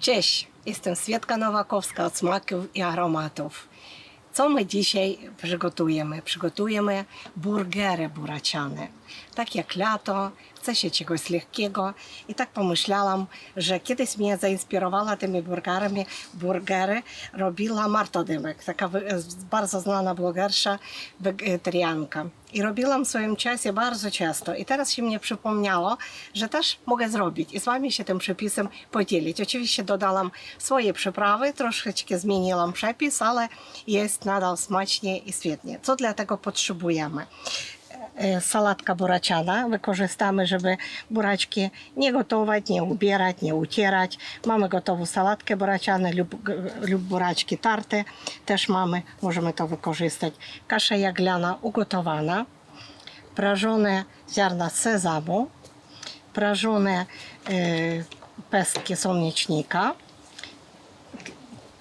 Cześć, jestem Swietka Nowakowska od Smaków i Aromatów. Co my dzisiaj przygotujemy? Przygotujemy burgery buraciane. Tak jak lato, chce się czegoś lekkiego i tak pomyślałam, że kiedyś mnie zainspirowała tymi burgerami, burgery robiła Marta Dymek, taka bardzo znana blogersza, wegetarianka. I robiłam w swoim czasie bardzo często i teraz się mnie przypomniało, że też mogę zrobić i z Wami się tym przepisem podzielić. Oczywiście dodałam swoje przyprawy, troszeczkę zmieniłam przepis, ale jest nadal smacznie i świetnie. Co dla tego potrzebujemy? E, Salatka buraciana wykorzystamy, żeby buraczki nie gotować, nie ubierać, nie ucierać. Mamy gotową salatkę buracianę lub, lub buraczki tarte. Też mamy, możemy to wykorzystać. Kasza jaglana ugotowana, prażone ziarna sezamu, prażone e, pestki słonecznika,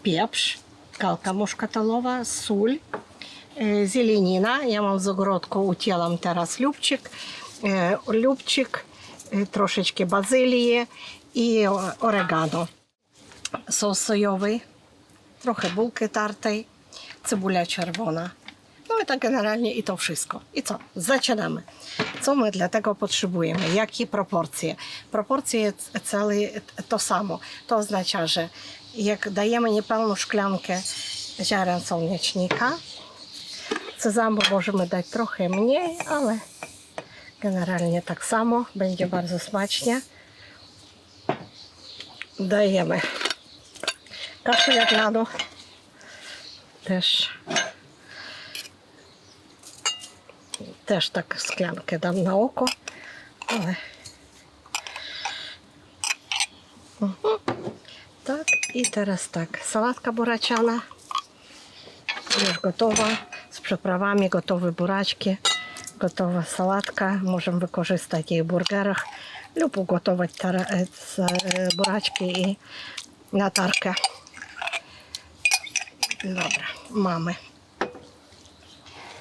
pieprz, kalka muszkatalowa, sól, e, zielenina. Ja mam z ogrodku, ucielam teraz lubczyk, e, lubczyk, e, troszeczkę bazylii i oregano. Sos sojowy, trochę bułki tartej, cebula czerwona. No i tak generalnie i to wszystko. I co? Zaczynamy. Co my dla tego potrzebujemy? Jakie proporcje? Proporcje całe to samo. To oznacza, że jak dajemy niepełną szklankę ziaren słonecznika, sezamu możemy dać trochę mniej, ale generalnie tak samo. Będzie bardzo smacznie. Dajemy kaszę jaglaną. Też też tak szklankę dam na oko, ale Mhm. tak i teraz tak, sałatka buraciana już gotowa, z przyprawami, gotowe buraczki, gotowa sałatka, możemy wykorzystać jej w burgerach lub ugotować e, e, buraczki i na tarkę. Dobra, mamy.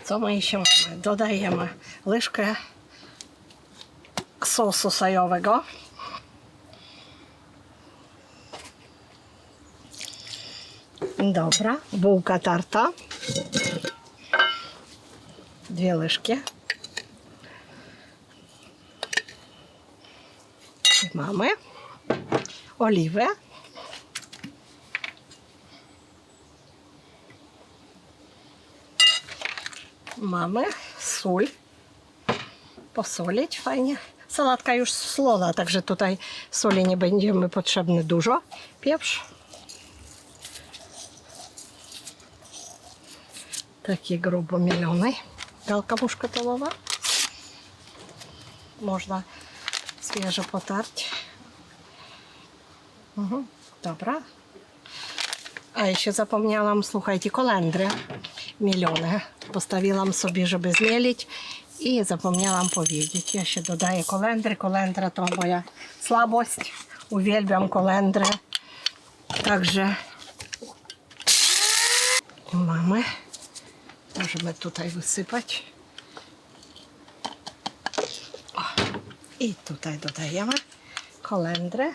Co my jeszcze mamy? Dodajemy łyżkę sosu sojowego. Dobra, bułka tarta. Łyżki. I mamy oliwę. Mamy sól. Posolić fajnie. Sałatka już słona, także tutaj soli nie będziemy potrzebne dużo. Pieprz. Taki grubo mielony. Galka muszkatołowa. Można świeżo potarć. Mhm, dobra. A jeszcze zapomniałam, słuchajcie, kolendry mielone. Postawiłam sobie, żeby zmielić i zapomniałam powiedzieć. Ja się dodaję kolendry. Kolendra to moja słabość. Uwielbiam kolendrę. Także mamy. Możemy tutaj wysypać. O, I tutaj dodajemy kolendrę.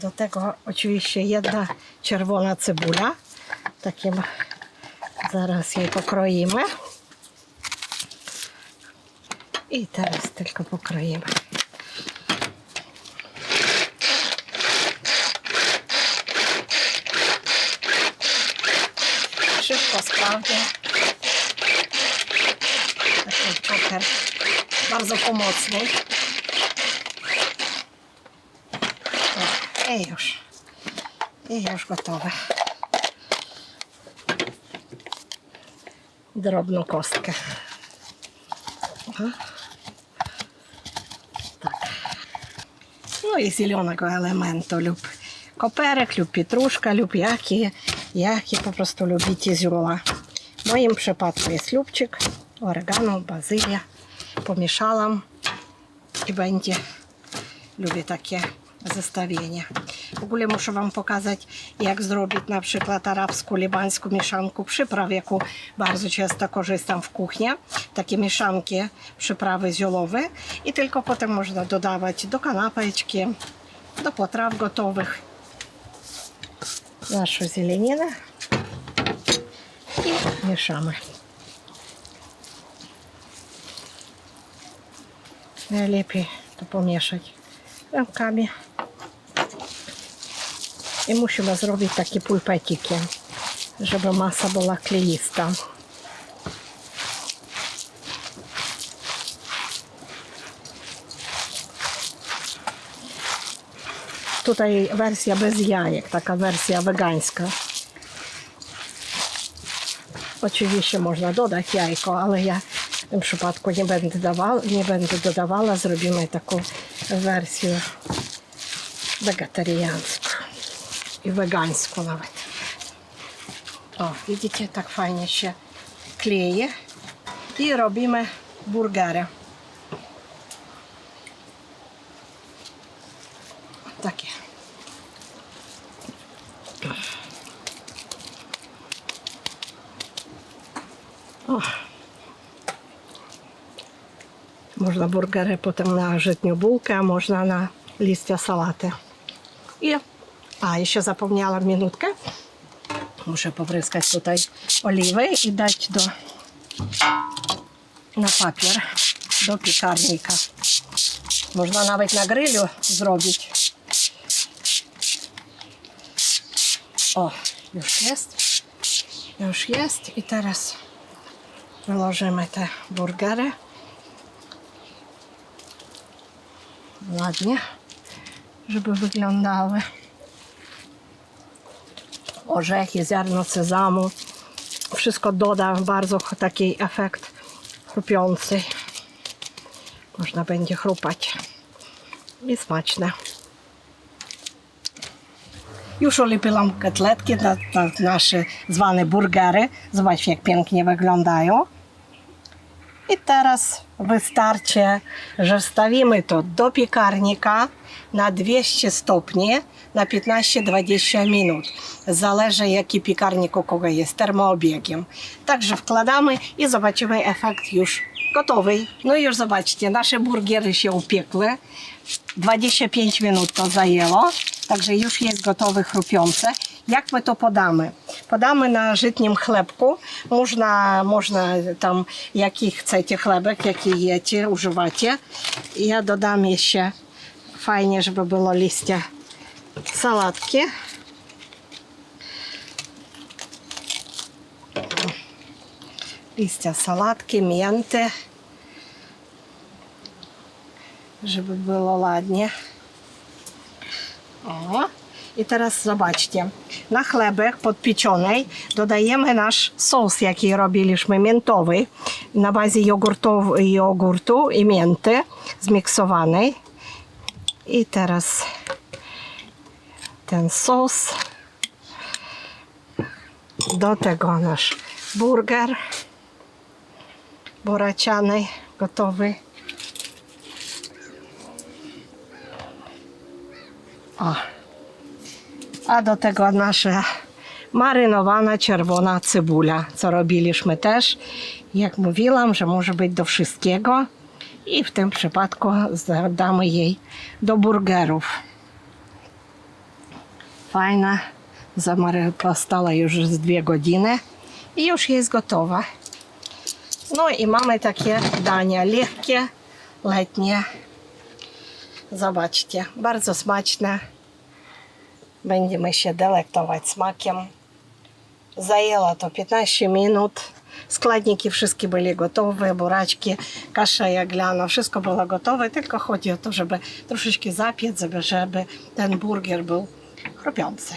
Do tego oczywiście jedna czerwona cebula. Takim zaraz jej pokroimy. I teraz tylko pokroimy. Szybko sprawnie. Taki czoker bardzo pomocny. I już. I już gotowe. Drobną kostkę. Tak. No i zielonego elementu lub koperek, lub pietruszka, lub jakie, po prostu lubicie zioła. W moim przypadku jest lubczyk, oregano, bazylia. Pomieszałam i będzie. Lubię takie zestawienie. W ogóle muszę Wam pokazać, jak zrobić na przykład arabską, libańską mieszankę przypraw, jaką bardzo często korzystam w kuchni. Takie mieszanki, przyprawy ziołowe i tylko potem można dodawać do kanapeczki do potraw gotowych. нашу зеленину і мішами. Найліпше то помішати руками. І мусимо зробити такі пульпатики, щоб маса була клеїста. Tutaj wersja bez jajek, taka wersja wegańska. Oczywiście można dodać jajko, ale ja w tym przypadku nie będę, dawała, nie będę dodawała. Zrobimy taką wersję wegetariańską i wegańską nawet. O, widzicie, tak fajnie się kleje. I robimy burgery. Takie. O. Można burgery potem na żytnią bułkę, a można na liścia salaty. I, a jeszcze zapomniałam minutkę. Muszę popryskać tutaj oliwy i dać do na papier do piekarnika. Można nawet na grillu zrobić. O, już jest. Już jest. I teraz wyłożymy te burgery. Ładnie, żeby wyglądały. Orzechy, ziarno sezamu. Wszystko doda bardzo taki efekt chrupiący. Można będzie chrupać. I smaczne. Już ulepiłam kotletki, na, na nasze zwane burgery. Zobaczcie, jak pięknie wyglądają. I teraz wystarczy, że stawimy to do piekarnika na 200 stopni na 15-20 minut. Zależy jaki piekarnik u kogo jest, termoobiegiem. Także wkładamy i zobaczymy efekt już gotowy. No i już zobaczcie, nasze burgery się upiekły. 25 minut to zajęło, także już jest gotowe chrupiące. Jak my to podamy? Podamy na żytnim chlebku. Można, można tam, jaki chcecie chlebek, jaki jecie, używacie. Ja dodam jeszcze fajnie, żeby było liście salatki. Liścia salatki, mięty, żeby było ładnie. O. I teraz zobaczcie, na chlebek podpieczonej dodajemy nasz sos, jaki robiliśmy, miętowy, na bazie jogurtu, jogurtu i mięty zmiksowanej. I teraz ten sos. Do tego nasz burger buraciany gotowy. O. A do tego nasza marynowana czerwona cebula, co robiliśmy też. Jak mówiłam, że może być do wszystkiego. I w tym przypadku damy jej do burgerów. Fajna. Zamary postała już z dwie godziny i już jest gotowa. No i mamy takie dania lekkie, letnie. Zobaczcie, bardzo smaczne. Będziemy się delektować smakiem. Zajęło to 15 minut. Składniki wszystkie były gotowe, buraczki, kasza jaglana, wszystko było gotowe, tylko chodzi o to, żeby troszeczkę zapiec, żeby, ten burger był chrupiący.